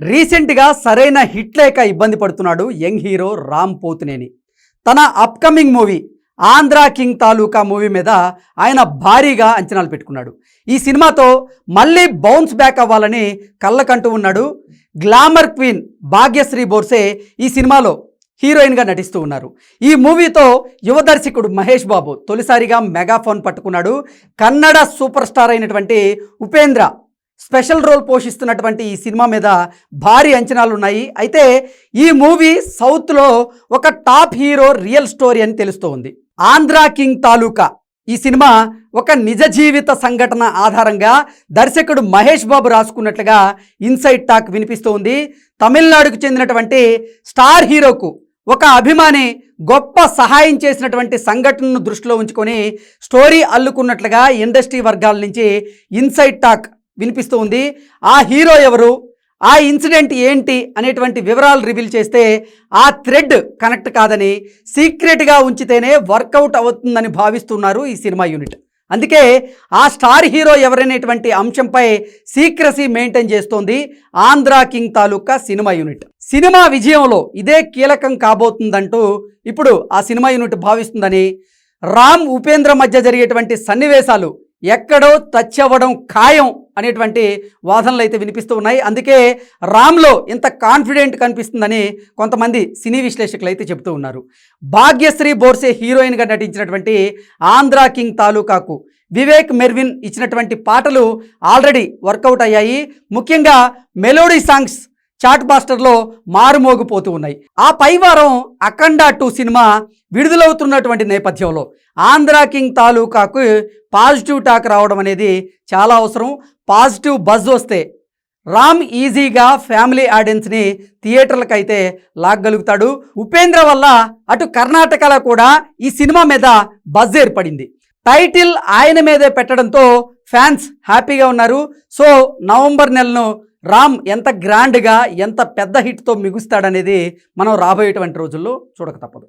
రీసెంట్గా సరైన హిట్ లేక ఇబ్బంది పడుతున్నాడు యంగ్ హీరో రామ్ పోతునేని. తన upcoming movie Andhra king Taluka movie మీద ఆయన భారీగా అంచనాలు పెట్టుకున్నాడు. ఈ సినిమాతో మళ్ళీ బౌన్స్ బ్యాక్ అవ్వాలని కళ్ళకంటూ ఉన్నాడు గ్లామర్ క్వీన్ భాగ్యశ్రీ బోర్సే ఈ సినిమాలో హీరోయిన్గా నటిస్తూ ఉన్నారు. ఈ మూవీతో యువ దర్శకుడు మహేష్ బాబు తొలిసారిగా మెగాఫోన్ పట్టుకున్నాడు. కన్నడ సూపర్ స్టార్ అయినటువంటి ఉపేంద్ర స్పెషల్ రోల్ పోషిస్తున్నటువంటి ఈ సినిమా మీద భారీ అంచనాలు ఉన్నాయి. అయితే ఈ మూవీ సౌత్లో ఒక టాప్ హీరో రియల్ స్టోరీ అని తెలుస్తోంది. ఆంధ్రా కింగ్ తాలూకా ఈ సినిమా ఒక నిజ జీవిత సంఘటన ఆధారంగా దర్శకుడు మహేష్ బాబు రాసుకున్నట్లుగా ఇన్సైడ్ టాక్ వినిపిస్తోంది. తమిళనాడుకు చెందినటువంటి స్టార్ హీరోకు ఒక అభిమాని గొప్ప సహాయం చేసినటువంటి సంఘటనను దృష్టిలో ఉంచుకొని స్టోరీ అల్లుకున్నట్లుగా ఇండస్ట్రీ వర్గాల నుంచి ఇన్సైడ్ టాక్ వినిపిస్తూ ఉంది. ఆ హీరో ఎవరు? ఆ ఇన్సిడెంట్ ఏంటి? అనేటువంటి వివరాలు రివీల్ చేస్తే ఆ థ్రెడ్ కనెక్ట్ కాదని సీక్రెట్గా ఉంచితేనే వర్కౌట్ అవుతుందని భావిస్తున్నారు ఈ సినిమా యూనిట్. అందుకే ఆ స్టార్ హీరో ఎవరనేటువంటి అంశంపై సీక్రసీ మెయింటైన్ చేస్తోంది Andhra king Taluka cinema unit. Cinema విజయంలో ఇదే కీలకం కాబోతుందంటూ ఇప్పుడు ఆ సినిమా యూనిట్ భావిస్తుందని రామ్ ఉపేంద్ర మధ్య జరిగేటువంటి సన్నివేశాలు ఎక్కడో టచ్ అవ్వడం ఖాయం అనేటువంటి వాదనలు అయితే వినిపిస్తూ ఉన్నాయి. అందుకే రామ్లో ఇంత కాన్ఫిడెంట్ కనిపిస్తుందని కొంతమంది సినీ విశ్లేషకులు అయితే చెబుతూ ఉన్నారు. భాగ్యశ్రీ బోర్సే హీరోయిన్గా నటించినటువంటి ఆంధ్రా కింగ్ తాలూకాకు వివేక్ మెర్విన్ ఇచ్చినటువంటి పాటలు ఆల్రెడీ వర్కౌట్ అయ్యాయి. ముఖ్యంగా మెలోడీ సాంగ్స్ చాట్ బాస్టర్లో మారుమోగిపోతూ ఉన్నాయి. ఆ పై వారం అఖండ టూ సినిమా విడుదలవుతున్నటువంటి నేపథ్యంలో ఆంధ్రా కింగ్ తాలూకాకు పాజిటివ్ టాక్ రావడం అనేది చాలా అవసరం. పాజిటివ్ బజ్ వస్తే రామ్ ఈజీగా ఫ్యామిలీ ఆడియన్స్ని థియేటర్లకు అయితే లాగగలుగుతాడు. ఉపేంద్ర వల్ల అటు కర్ణాటకలో కూడా ఈ సినిమా మీద బజ్ ఏర్పడింది. టైటిల్ ఆయన మీదే పెట్టడంతో ఫ్యాన్స్ హ్యాపీగా ఉన్నారు. సో నవంబర్ నెలను రామ్ ఎంత గ్రాండ్గా ఎంత పెద్ద హిట్తో మిగుస్తాడనేది మనం రాబోయేటువంటి రోజుల్లో చూడక తప్పదు.